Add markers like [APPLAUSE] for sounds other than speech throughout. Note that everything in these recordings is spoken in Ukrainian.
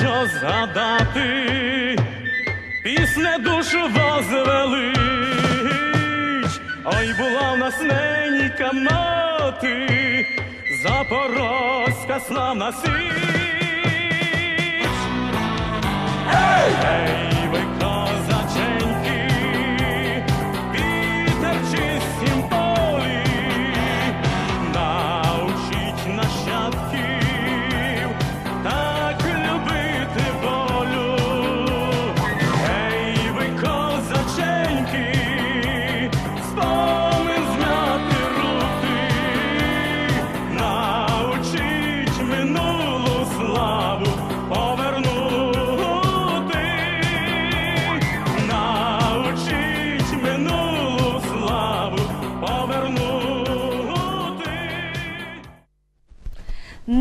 що задати, пісне душу возвелич. Ой, була в нас ненька мати, Запорозька славна січ.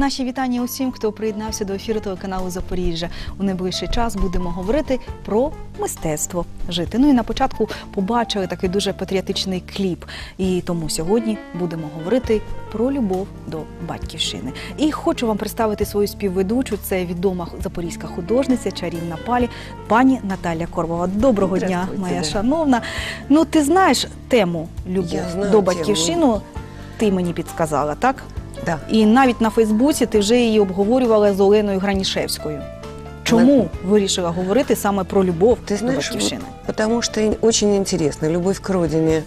Наші вітання усім, хто приєднався до ефіру телеканалу Запоріжжя. У найближчий час будемо говорити про мистецтво жити. Ну і на початку побачили такий дуже патріотичний кліп. І тому сьогодні будемо говорити про любов до батьківщини. І хочу вам представити свою співведучу. Це відома запорізька художниця, чарівна палі, пані Наталя Корбова. Доброго дня, моя шановна. Ну, ти знаєш тему любов знаю до батьківщину. Ти мені підсказала, так? Да. І навіть на Фейсбуці ти вже її обговорювала з Оленою Гранішевською. Чому вирішила говорити саме про любов Ты знаешь, до батьківщини? вот потому что ин- очень интересно. Любовь к родине,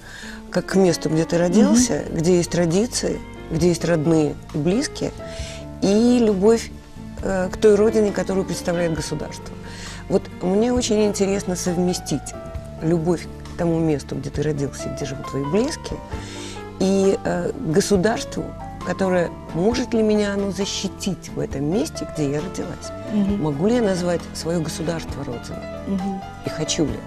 как к месту, где ты родился, где есть традиции, где есть родные и близкие, и любовь э, к той родине, которую представляет государство. Вот мне очень интересно совместить любовь к тому месту, где ты родился, где живут твои близкие, и э, государству, которое может ли меня оно защитить в этом месте, где я родилась. Мгм. Могу ли я назвать свое государство родиной? Мгм. И хочу ли?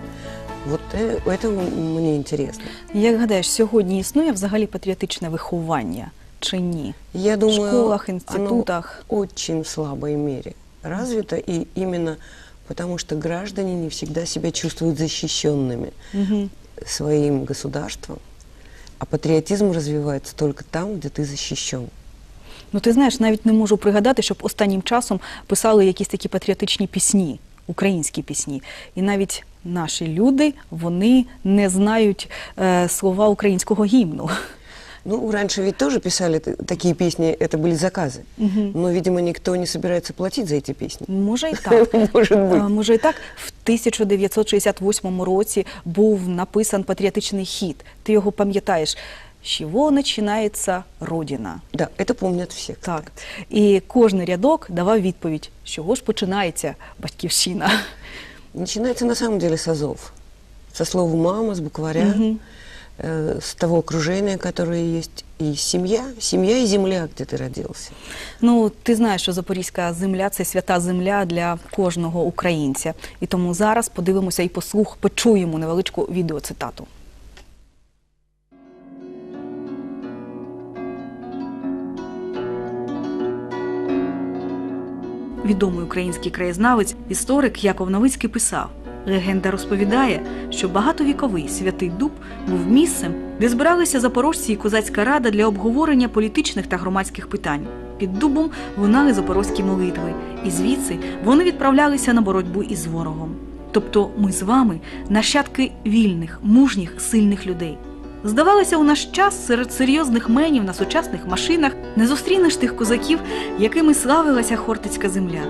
Вот э, это мне интересно. Як гадаєш, сьогодні існує взагалі патріотичне виховання чи ні? Я В думаю, школах, оно інститутах. очень в слабой мере развито, и именно потому что граждане не всегда себя чувствуют защищенными Мгм. своим государством, а патріотизм розвивається тільки там, де ти захищений. Ну ти знаєш, навіть не можу пригадати, щоб останнім часом писали якісь такі патріотичні пісні, українські пісні. І навіть наші люди вони не знають е, слова українського гімну. Ну, раньше ведь тоже писали т- такие песни, это были заказы. Мгм. Но, видимо, никто не собирается платить за эти песни. Може і [LAUGHS] так. Может быть. А, Може і так, в 1968 році був написан патріотичний хіт. Ти його пам'ятаєш. З чого починається родина? Да, это помнят все. Так. кстати. І кожен рядок давав відповідь, з чого ж починається батьківщина. Начинается на самом деле с азов. Со слова «мама», с букваря, Мгм. э, с того окружения, которое есть. И семья, семья и земля, где ты родился. Ну, ти знаєш, що Запорізька земля це свята земля для кожного українця. І тому зараз подивимося і послух, почуємо невеличку відеоцитату. Відомий український краєзнавець, історик Яков Новицький писав: легенда розповідає, що багатовіковий святий дуб був місцем, де збиралися запорожці і козацька рада для обговорення політичних та громадських питань. Під дубом лунали запорозькі молитви, і звідси вони відправлялися на боротьбу із ворогом. Тобто ми з вами нащадки вільних, мужніх, сильних людей. Здавалося, у наш час серед серйозних менів на сучасних машинах не зустрінеш тих козаків, якими славилася Хортицька земля.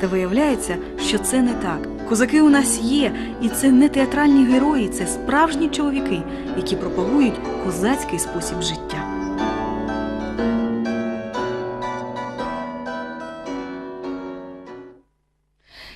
Та виявляється, що це не так. Козаки у нас є, і це не театральні герої, це справжні чоловіки, які пропагують козацький спосіб життя.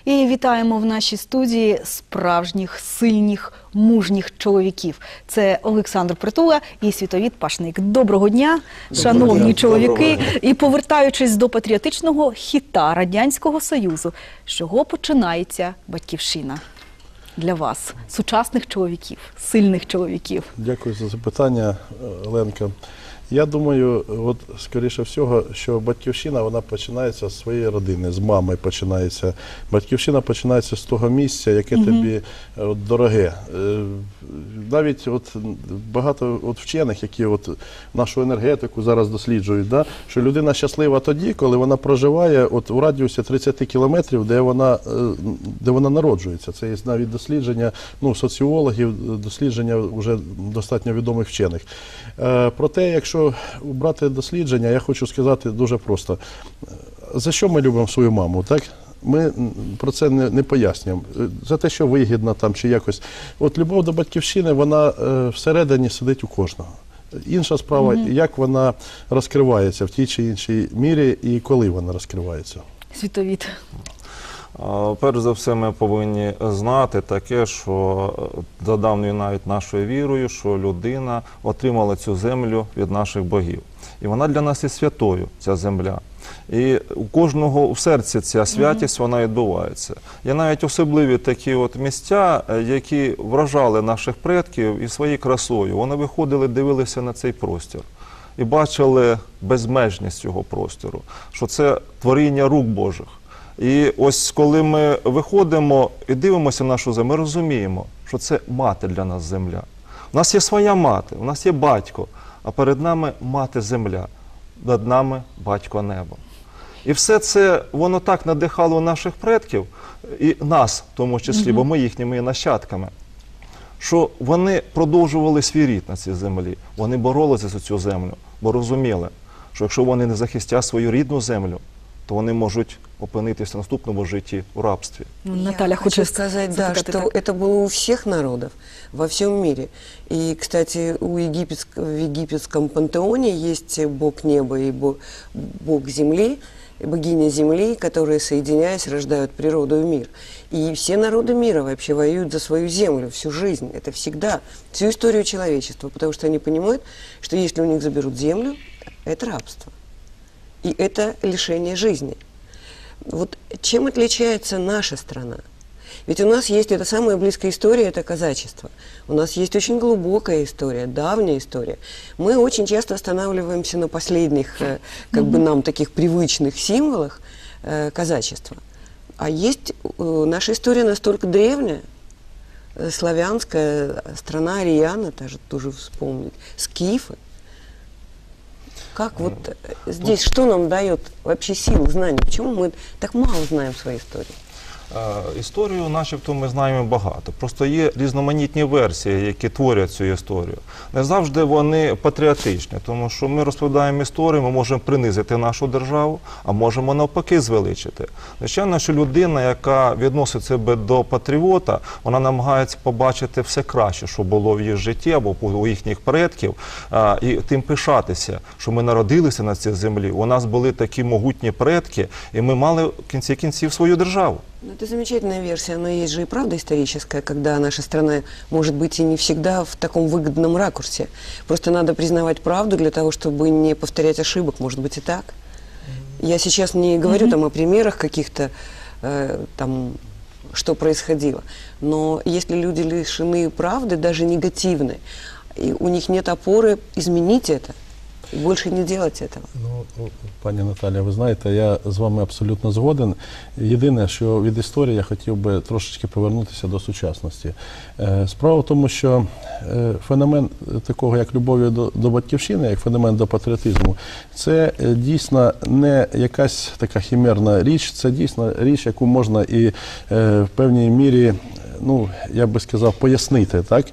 І вітаємо в нашій студії справжніх, сильних, мужніх чоловіків. Це Олександр Притула і Світовід Пашник. Доброго дня, шановні дня. чоловіки. Доброго І повертаючись до патріотичного хіта Радянського Союзу, з чого починається батьківщина для вас, сучасних чоловіків, сильних чоловіків. Дякую за запитання, е, Ленка. Я думаю, от скоріше всього, що батьківщина вона починається з своєї родини, з мами починається. Батьківщина починається з того місця, яке тобі е, от, дороге. Е, Навіть от багато от вчених, які от нашу енергетику зараз досліджують, да, що людина щаслива тоді, коли вона проживає от у радіусі 30 кілометрів, де вона, е, де вона народжується. Це є навіть дослідження ну, соціологів, дослідження вже достатньо відомих вчених. Проте, якщо брати дослідження, я хочу сказати дуже просто: за що ми любимо свою маму, так? Ми про це не, не пояснюємо. За те, що вигідно там чи якось. От любов до батьківщини, вона е, всередині сидить у кожного. Інша справа, як вона розкривається в тій чи іншій мірі і коли вона розкривається. Світовід. Перш за все, ми повинні знати таке, що е, за давньою навіть нашою вірою, що людина отримала цю землю від наших богів. І вона для нас є святою, ця земля. І у кожного в серці ця святість вона відбувається. Є навіть особливі такі от місця, е, які вражали наших предків і своєю красою. Вони виходили, дивилися на цей простір і бачили безмежність цього простору, що це творіння рук Божих. І ось коли ми виходимо і дивимося на нашу землю, ми розуміємо, що це мати для нас земля. У нас є своя мати, у нас є батько, а перед нами мати земля, над нами батько небо. І все це воно так надихало наших предків і нас, в тому числі, бо ми їхніми нащадками, що вони продовжували свій рід на цій землі. Вони боролися за цю землю, бо розуміли, що якщо вони не захистять свою рідну землю, то вони можуть опинитися в наступному житті у рабстві. Ну, Я Наталя хочу хоче сказать, да, что так. это было у всех народов во всем мире. И, кстати, у египетск- в египетском пантеоне есть бог неба и бо- бог земли, богиня земли, которые, соединяясь, рождают природу и мир. И все народы мира вообще воюют за свою землю всю жизнь. Это всегда, всю историю человечества, потому что они понимают, что если у них заберут землю, это рабство. И это лишение жизни. Вот чем отличается наша страна? Ведь у нас есть эта самая близкая история, это казачество. У нас есть очень глубокая история, давняя история. Мы очень часто останавливаемся на последних, э, как бы нам таких привычных символах э, казачества. А есть э, наша история настолько древняя, э, славянская страна Ариана, даже тоже вспомнить, скифы. Как вот э, здесь, что нам дает вообще силы, знаний? Почему мы так мало знаем своей истории? Е, Історію, начебто, ми знаємо багато. Просто є різноманітні версії, які творять цю історію. Не завжди вони патріотичні, тому що ми розповідаємо історію, ми можемо принизити нашу державу, а можемо навпаки звеличити. Звичайно, що людина, яка відносить себе до патріота, вона намагається побачити все краще, що було в їх житті або у їхніх предків, і тим пишатися, що ми народилися на цій землі. У нас були такі могутні предки, і ми мали в кінці кінців свою державу. Ну, это замечательная версия, но есть же и правда историческая, когда наша страна может быть и не всегда в таком выгодном ракурсе. Просто надо признавать правду для того, чтобы не повторять ошибок, может быть и так. Я сейчас не говорю там о примерах каких-то, э, там, что происходило, но если люди лишены правды, даже негативной, и у них нет опоры изменить это больше не делать этого. Ну, пані Наталя, ви знаєте, я з вами абсолютно згоден. Єдине, що від історії я хотів би трошечки повернутися до сучасності. Е, Справа в тому, що е, феномен такого, як любові до, до батьківщини, як феномен до патріотизму, це е, дійсно не якась така хімерна річ, це дійсно річ, яку можна і в певній мірі ну, я би сказав, пояснити. Так?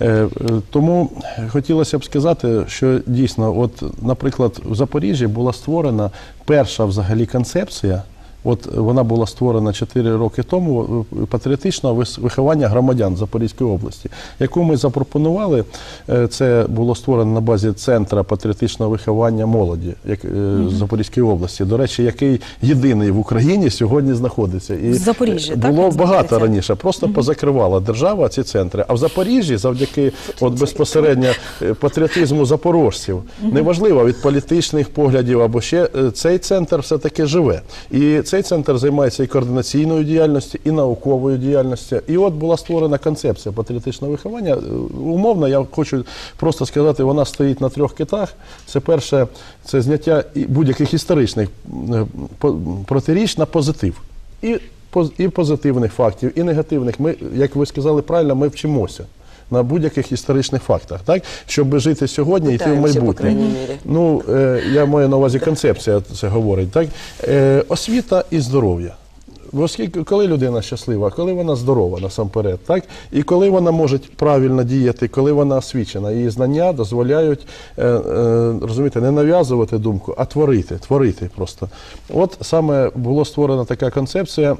Е, е, Тому хотілося б сказати, що дійсно, от, наприклад, в Запоріжжі була створена перша взагалі концепція. От вона була створена 4 роки тому е, патріотичного виховання громадян Запорізької області, яку ми запропонували. Е, Це було створено на базі центра патріотичного виховання молоді як, е, Запорізької області. До речі, який єдиний в Україні сьогодні знаходиться. І В Запоріжжі, е, так, було багато раніше, просто позакривала держава ці центри. А в Запоріжжі, завдяки от безпосередньо патріотизму запорожців, неважливо від політичних поглядів або ще цей центр все таки живе. І цей центр займається і координаційною діяльністю, і науковою діяльністю. І от була створена концепція патріотичного виховання. Умовно, я хочу просто сказати, вона стоїть на трьох китах. Це перше, це зняття будь-яких історичних е, протиріч на позитив. І, і позитивних фактів, і негативних. Ми, як ви сказали правильно, ми вчимося. На будь-яких історичних фактах, так щоб жити сьогодні йти в майбутнє. Ну, е, я маю на увазі концепція це говорить. Так? Е, освіта і здоров'я. Оскільки коли людина щаслива, коли вона здорова насамперед, так? і коли вона може правильно діяти, коли вона освічена, її знання дозволяють е, е, розумієте, не нав'язувати думку, а творити, творити просто. От саме була створена така концепція.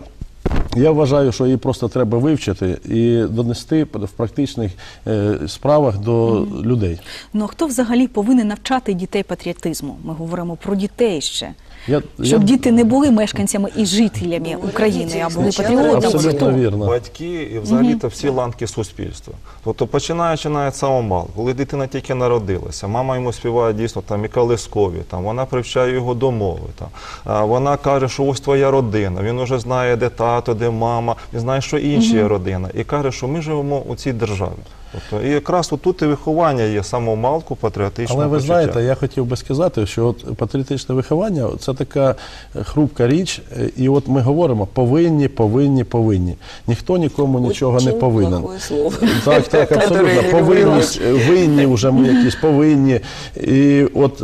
Я вважаю, що її просто треба вивчити і донести в практичних е, справах до людей. Ну а хто взагалі повинен навчати дітей патріотизму? Ми говоримо про дітей ще. Я, Щоб я- діти не були мешканцями і жителями Ну, України, а були патріотами. Абсолютно Хто? вірно. Батьки і взагалі то всі ланки суспільства. Тобто починаючи навіть самого малого, коли дитина тільки народилася, мама йому співає дійсно там і колискові, там вона привчає його до мови. Там а вона каже, що ось твоя родина. Він вже знає, де тато, де мама, він знає, що інші є родина, і каже, що ми живемо у цій державі. Тобто, і якраз отут і виховання є самого малку патріотичного Але ви почуття. знаєте, я хотів би сказати, що от патріотичне виховання це така е, хрупка річ, е, і от ми говоримо повинні, повинні, повинні. Ніхто нікому нічого не повинен. слово. Так, так, абсолютно. Повинність, е, винні вже ми якісь повинні. І от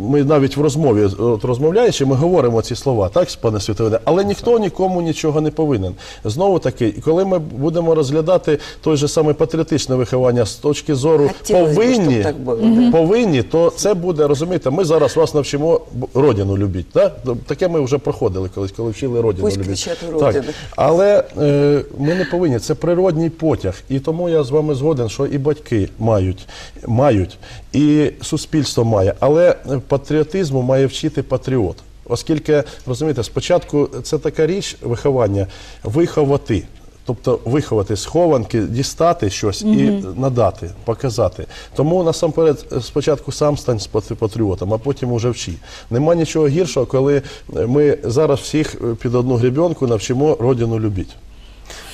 ми навіть в розмові, от розмовляючи, ми говоримо ці слова, так, пане Світовиде, але ніхто нікому нічого не повинен. Знову таки, коли ми будемо розглядати той же самий патріотичне виховання з точки зору Хотілося б, повинні, щоб так було, да. повинні, то це буде, розумієте, ми зараз вас навчимо б- родину любити. Да? Таке ми вже проходили колись, коли вчили родину Пусть любити. кричать Так. Але е, ми не повинні. Це природній потяг. І тому я з вами згоден, що і батьки мають, мають, і суспільство має. Але патріотизму має вчити патріот. Оскільки, розумієте, спочатку це така річ виховання виховати. Тобто виховати схованки, дістати щось і надати, показати. Тому насамперед спочатку сам стань патріотом, а потім уже вчи. Нема нічого гіршого, коли ми зараз всіх під одну гребенку навчимо родину любити.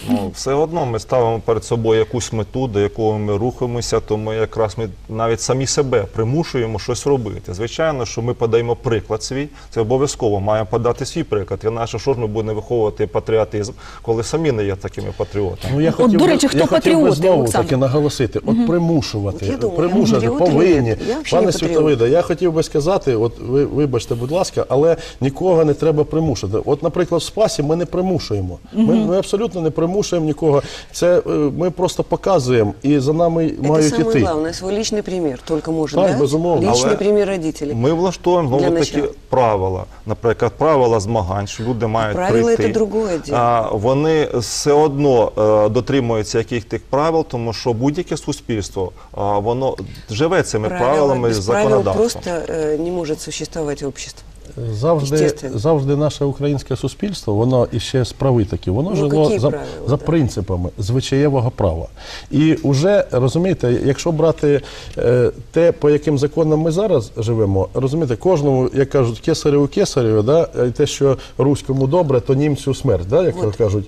Ну, все одно ми ставимо перед собою якусь мету, до якої ми рухаємося, то ми якраз ми навіть самі себе примушуємо щось робити. Звичайно, що ми подаємо приклад свій, це обов'язково маємо подати свій приклад. Інакше що ж ми будемо виховувати патріотизм, коли самі не є такими патріотами. Ну, я От, до речі, хто я хотів би патріоти, знову Олександр? таки наголосити, от примушувати, От я думаю, примушувати, я патріот повинні. Я взагалі Пане не патріот. Світовиде, я хотів би сказати, от ви вибачте, будь ласка, але нікого не треба примушувати. От, наприклад, в спасі ми не примушуємо. Ми, ми абсолютно не примушуємо нікого. Це е, ми просто показуємо і за нами Это мають самое іти. главное, свой личный пример только может Так, дать. безумовно. Личный Але пример родителей. Ми влаштовуємо Для знову такі начала. правила. Наприклад, правила змагань, що люди мають правила прийти. це другое діло. А, вони все одно е, дотримуються яких тих правил, тому що будь-яке суспільство а, воно живе цими правилами без правил законодавством. просто э, не может существовать общество. Завжди, завжди наше українське суспільство, воно іще справи такі, воно Ну, жило за, правила, за принципами звичаєвого права. І вже розумієте, якщо брати е, те, по яким законам ми зараз живемо, розумієте, кожному, як кажуть, кесареву кесареву, да, і те, що руському добре, то німцю смерть, да, як Вот. кажуть.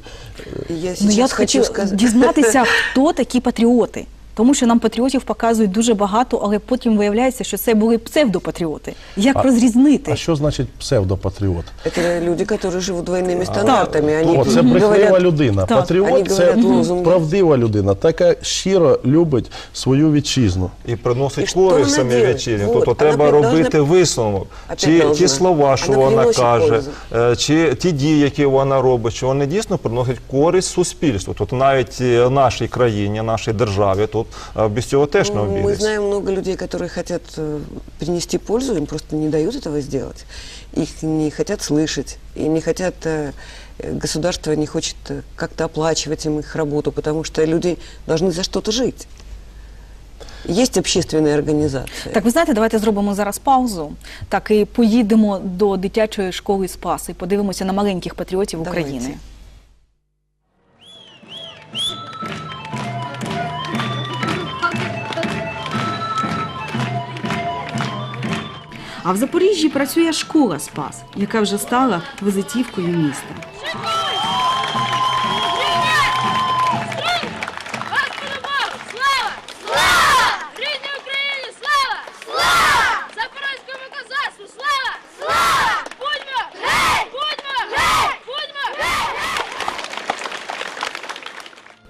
Я Ну я хочу хочу сказать... дізнатися, [LAUGHS] хто такі патріоти Тому що нам патріотів показують дуже багато, але потім виявляється, що це були псевдопатріоти. Як А- розрізнити? А що значить псевдопатріот? Это люди, которые живут двойными стандартами. Они О, це брехлива говорят, людина. Так. Вони Патріот це говорять лозунги. правдива людина, така щиро любить свою вітчизну. І приносить І що користь вона самі делает? вітчині. Вот, Тобто вона треба должна- робити висновок. Опять Чи должна. ті слова, що Вона вона приносить каже, пользу. е, чи ті дії, які вона робить, чи вони дійсно приносять користь суспільству. Тобто навіть е, нашій країні, нашій державі тут е, без цього теж не Ну, Мы обійдеться. знаем много людей, которые хотят э, принести пользу, им просто не дают этого сделать. Их не хотят слышать, и не хотят, э, э, государство не хочет э, как-то оплачивать им их работу, потому что люди должны за что-то жить. Есть общественные организации. Так, ви знаєте, давайте зробимо зараз паузу. Так і поїдемо до дитячої школи Спаси, подивимося на маленьких патріотів Давайте. України. А в Запоріжжі працює школа Спас, яка вже стала визитівкою міста.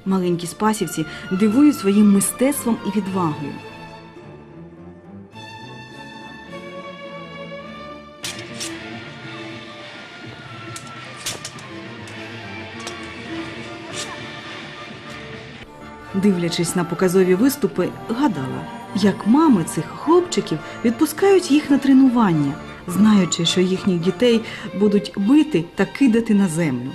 Маленькі спасівці дивують своїм мистецтвом і відвагою. Дивлячись на показові виступи, гадала, як мами цих хлопчиків відпускають їх на тренування, знаючи, що їхніх дітей будуть бити та кидати на землю.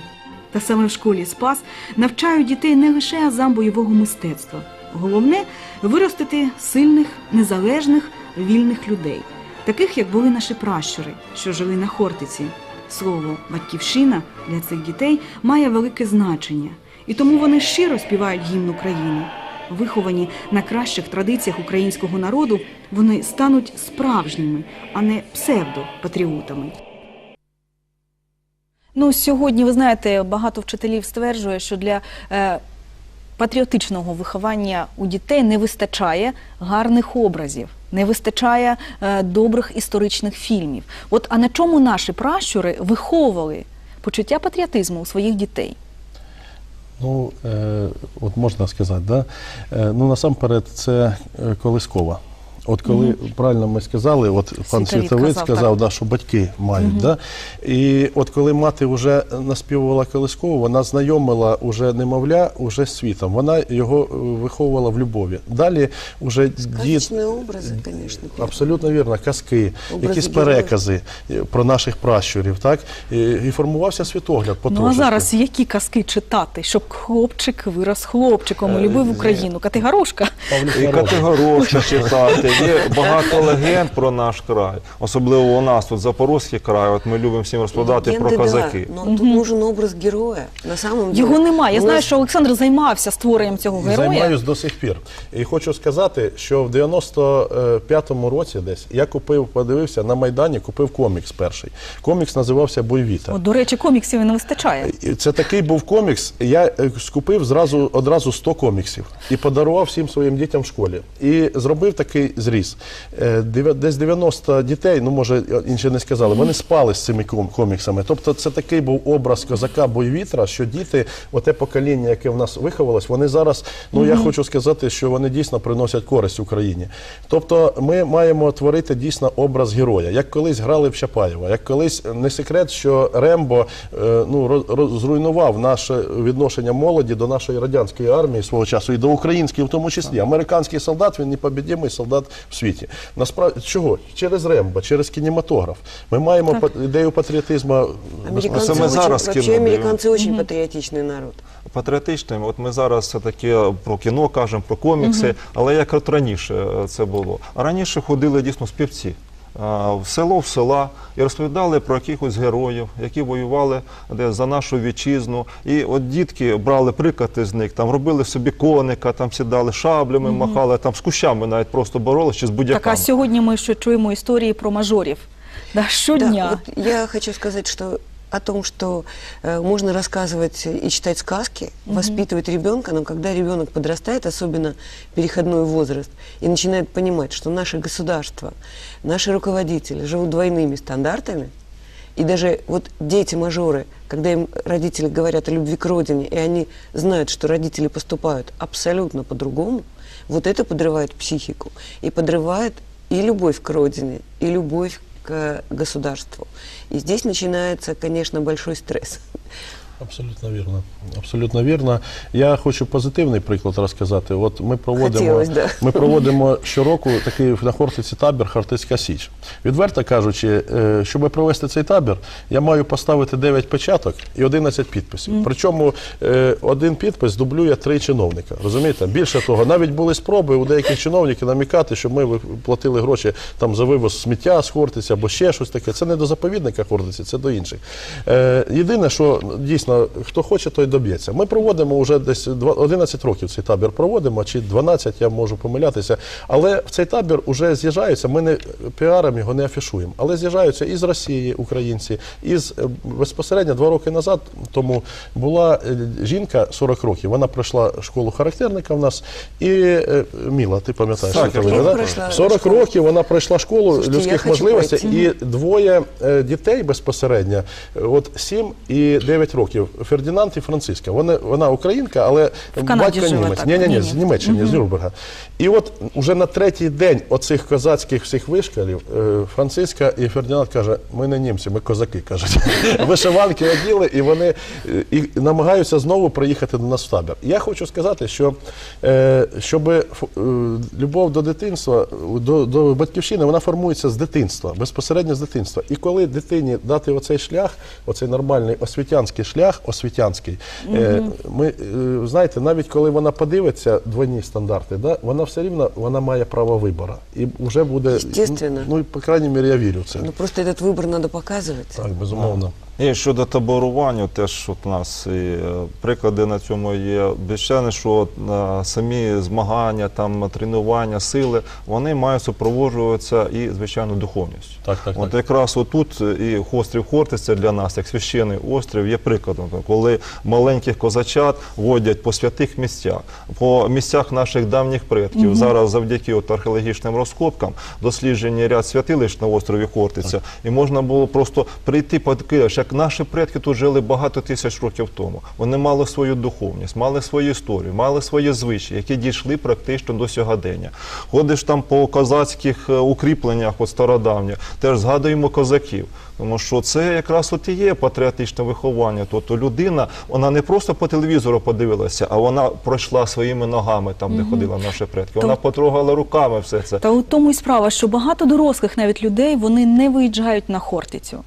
Та саме в школі Спас навчають дітей не лише азам бойового мистецтва. Головне виростити сильних, незалежних, вільних людей, таких як були наші пращури, що жили на Хортиці. Слово батьківщина для цих дітей має велике значення, і тому вони щиро співають гімн України. Виховані на кращих традиціях українського народу, вони стануть справжніми, а не псевдопатріотами. Ну, сьогодні, ви знаєте, багато вчителів стверджує, що для е, патріотичного виховання у дітей не вистачає гарних образів, не вистачає е, добрих історичних фільмів. От а на чому наші пращури виховували почуття патріотизму у своїх дітей? Ну, е, от можна сказати, да? е, ну насамперед, це е, колискова. От коли правильно ми сказали, от пан Світовід Світовець казав, сказав, так. да, що батьки мають. Да? І от коли мати вже наспівувала колискову, вона знайомила уже немовля уже з світом. Вона його е, виховувала в любові. Далі вже дід. Сказочные образы, конечно. первые. Абсолютно вірно, казки, Образи якісь героїв. перекази е, про наших пращурів, так? І, і формувався світогляд Ну а потрошечки. зараз які казки читати, щоб хлопчик вирос хлопчиком і любив Україну? Категорошка. Павлік І Народ. категорично читати. Є багато легенд про наш край. Особливо у нас тут Запорозький край. От ми любимо всім розповідати про козаки. Но тут нужен образ героя. На самом деле. Його немає. Я знаю, що Олександр займався створенням цього героя. Займаюсь до сих пір. І хочу сказати, що в 95-му році десь я купив, подивився на Майдані, купив комікс перший. Комікс називався Бойвіта. От, до речі, коміксів і не вистачає. Це такий був комікс. Я е, скупив зразу одразу 100 коміксів і подарував всім своїм дітям в школі. І зробив такий зріз. Е, Десь 90 дітей, ну може інші не сказали, вони спали з цими коміксами. Тобто, це такий був образ козака бойвітра, що діти, оте покоління, яке в нас виховалось, вони зараз, ну я хочу сказати, що вони дійсно приносять користь Україні. Тобто, ми маємо творити дійсно образ героя, як колись грали в Чапаєва, як колись не секрет, що Рембо е, ну, зруйнував наше відношення молоді до нашої радянської армії свого часу і до української, в тому числі. Американський солдат він непобідімий солдат в світі. Насправді чого? Через Рембо, через кінематограф. Ми маємо па- ідею патріотизму. Американцы Це ми очень, зараз вообще кинули. американцы очень патриотичный народ. Патріотичним, от ми зараз все таки про кіно кажемо, про комікси, але як от раніше е, це було. А раніше ходили дійсно співці. В село в села і розповідали про якихось героїв, які воювали де за нашу вітчизну. І от дітки брали прикати з них, там робили собі коника, там сідали шаблями, махали, там з кущами навіть просто боролися чи з будь-яками. а сьогодні ми ще чуємо історії про мажорів. Да, щодня. Да, вот я хочу сказать, что о том, что э, можно рассказывать и читать сказки, воспитывать ребенка, но когда ребенок подрастает, особенно переходной возраст, и начинает понимать, что наше государство, наши руководители живут двойными стандартами, и даже вот дети-мажоры, когда им родители говорят о любви к родине, и они знают, что родители поступают абсолютно по-другому, вот это подрывает психику и подрывает и любовь к родине, и любовь к государству. И здесь начинается, конечно, большой стресс. Абсолютно вірно. Абсолютно вірно. Я хочу позитивний приклад розказати. От ми проводимо, Хотілось, да. ми проводимо щороку такий на Хортиці табір Хортицька Січ. Відверто кажучи, е, щоб провести цей табір, я маю поставити 9 печаток і 11 підписів. Причому е, один підпис дублює три чиновника. Розумієте? Більше того, навіть були спроби у деяких чиновників намікати, щоб ми платили гроші там за вивоз сміття з Хортиці або ще щось таке. Це не до заповідника Хортиці, це до інших. Е, єдине, що дійсно. Дійсно хто хоче, той доб'ється. Ми проводимо вже десь два- 11 років цей табір проводимо, чи 12, я можу помилятися. Але в цей табір вже з'їжджаються. Ми не піаром його не афішуємо, але з'їжджаються із Росії українці, із е, безпосередньо два роки назад тому була е, жінка 40 років. Вона пройшла школу характерника в нас. І е, Міла, ти пам'ятаєш, Так, що да? 40 школу. років вона пройшла школу Слушайте, людських можливостей, і двоє дітей безпосередньо, от 7 і 9 років. Фердинанд і Франциска. Вони, вона українка, але батько німець. Ні, ні, ні, з Німеччини, з Нюрнберга. І от уже на третій день оцих козацьких всіх вишкалів е, Франциска і Фердинанд каже: ми не німці, ми козаки кажуть. [LAUGHS] Вишиванки оділи, і вони і намагаються знову приїхати до нас в табір. Я хочу сказати, що е, щоб е, любов до дитинства, до, до батьківщини, вона формується з дитинства, безпосередньо з дитинства. І коли дитині дати оцей шлях, оцей нормальний освітянський шлях, освітянський, е, ми е, знаєте, навіть коли вона подивиться двойні стандарти, да, вона все рівно вона має право вибору. І вже буде Естественно. Ну, і, по крайній мірі, я вірю в це. Ну, просто этот выбор надо показывать. Так, безумовно. І щодо таборування, теж от у нас і е, приклади на цьому є. Звичайно, що е, самі змагання, там тренування, сили, вони мають супроводжуватися і звичайно духовністю. Так, так, От так. якраз отут і острів Хортиця для нас, як священний острів, є прикладом, коли маленьких козачат водять по святих місцях, по місцях наших давніх предків. Зараз завдяки от археологічним розкопкам досліджені ряд святилищ на острові Хортиця, і можна було просто прийти подивитися, як наші предки тут жили багато тисяч років тому. Вони мали свою духовність, мали свою історію, мали свої звичаї, які дійшли практично до сьогодення. Ходиш там по козацьких е, укріпленнях, от стародавніх, теж згадуємо козаків. Тому що це якраз от і є патріотичне виховання. Тобто людина, вона не просто по телевізору подивилася, а вона пройшла своїми ногами там, де ходила наші предки. Вона потрогала руками все це. Та у тому й справа, що багато дорослих навіть людей вони не виїжджають на Хортицю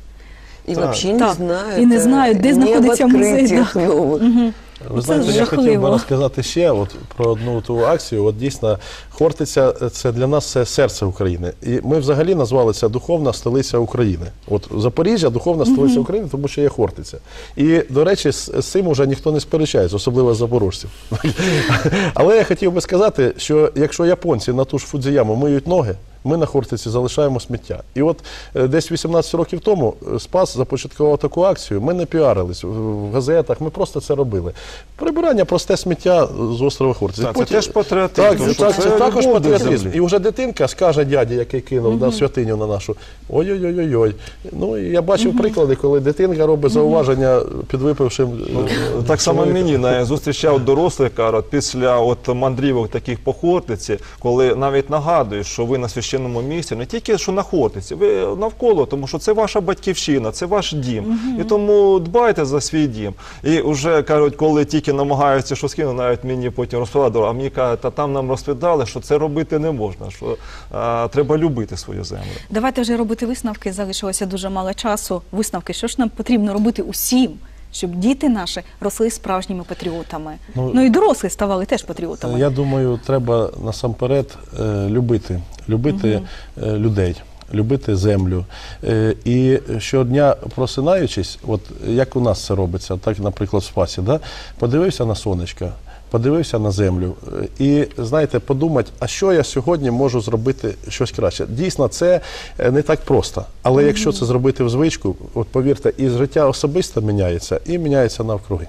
И Так. вообще не Так, знают. и не э, знают, где ни об находится музей, открытиях да. новых. Ви Це знаєте, я хотів би жахливо. розказати ще от про одну ту акцію. От дійсно, Хортиця це для нас це серце України. І ми взагалі назвали це духовна столиця України. От Запоріжжя духовна столиця України, тому що є Хортиця. І, до речі, з, з цим уже ніхто не сперечається, особливо з запорожців. [LAUGHS] Але я хотів би сказати, що якщо японці на ту ж Фудзіяму миють ноги, ми на Хортиці залишаємо сміття. І от е, десь 18 років тому е, Спас започаткував таку акцію. Ми не піарились в- газетах, ми просто це робили. Прибирання просте сміття з острова Хортиці. Так, це теж патріотизм, Так, це, так, це це також патріотизм. І вже дитинка скаже дяді, який кинув на святиню на нашу. Ой-ой-ой-ой. Ну я бачив приклади, коли дитинка робить зауваження підвипившим. е, Так само мені не зустрічав дорослих карат після от мандрівок таких по Хортиці, коли навіть нагадуєш, що ви на священному місці, не тільки що на Хортиці, ви навколо, тому що це ваша батьківщина, це ваш дім. І тому дбайте за свій дім. І вже кажуть, коли тільки намагаються щось кинути, навіть мені потім розповідали, а мені кажуть, та там нам розповідали, що це робити не можна, що а, треба любити свою землю. Давайте вже робити висновки. Залишилося дуже мало часу. Висновки, що ж нам потрібно робити усім, щоб діти наші росли справжніми патріотами. Ну, Ну, і дорослі ставали теж патріотами. Я думаю, треба насамперед е, любити, любити е, людей. Любити землю. Е, і щодня просинаючись, от як у нас це робиться, так, наприклад, в Спасі, да? подивився на сонечко, подивився на землю е, і, знаєте, подумати, а що я сьогодні можу зробити щось краще. Дійсно, це е, не так просто. Але якщо це зробити в звичку, от повірте, і життя особисто міняється, і міняється навкруги.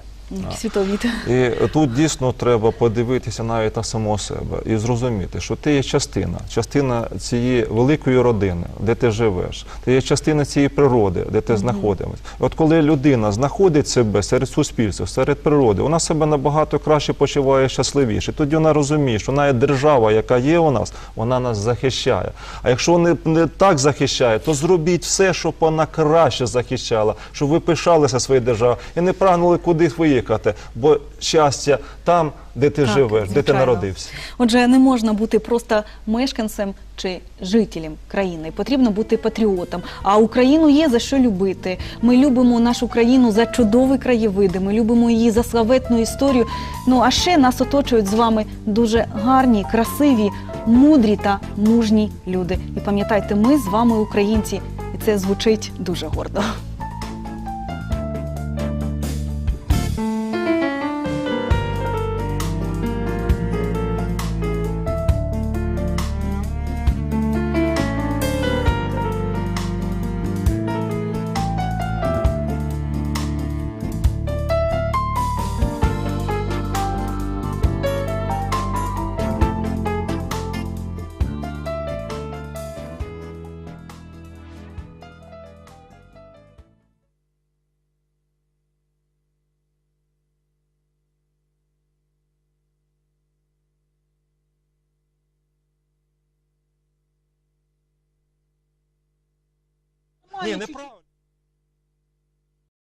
Світовіт. І тут дійсно треба подивитися навіть на самого себе і зрозуміти, що ти є частина, частина цієї великої родини, де ти живеш, ти є частина цієї природи, де ти знаходимось. От коли людина знаходить себе серед суспільства, серед природи, вона себе набагато краще почуває щасливіше. Тоді вона розуміє, що навіть держава, яка є у нас, вона нас захищає. А якщо не, не так захищає, то зробіть все, щоб вона краще захищала, щоб ви пишалися своєю державою і не прагнули кудись виїхати, бо щастя там, де ти Так, живеш, де ти народився. Отже, не можна бути просто мешканцем чи жителем країни. Потрібно бути патріотом. А Україну є за що любити. Ми любимо нашу країну за чудові краєвиди. Ми любимо її за славетну історію. Ну а ще нас оточують з вами дуже гарні, красиві, мудрі та мужні люди. І пам'ятайте, ми з вами українці, і це звучить дуже гордо.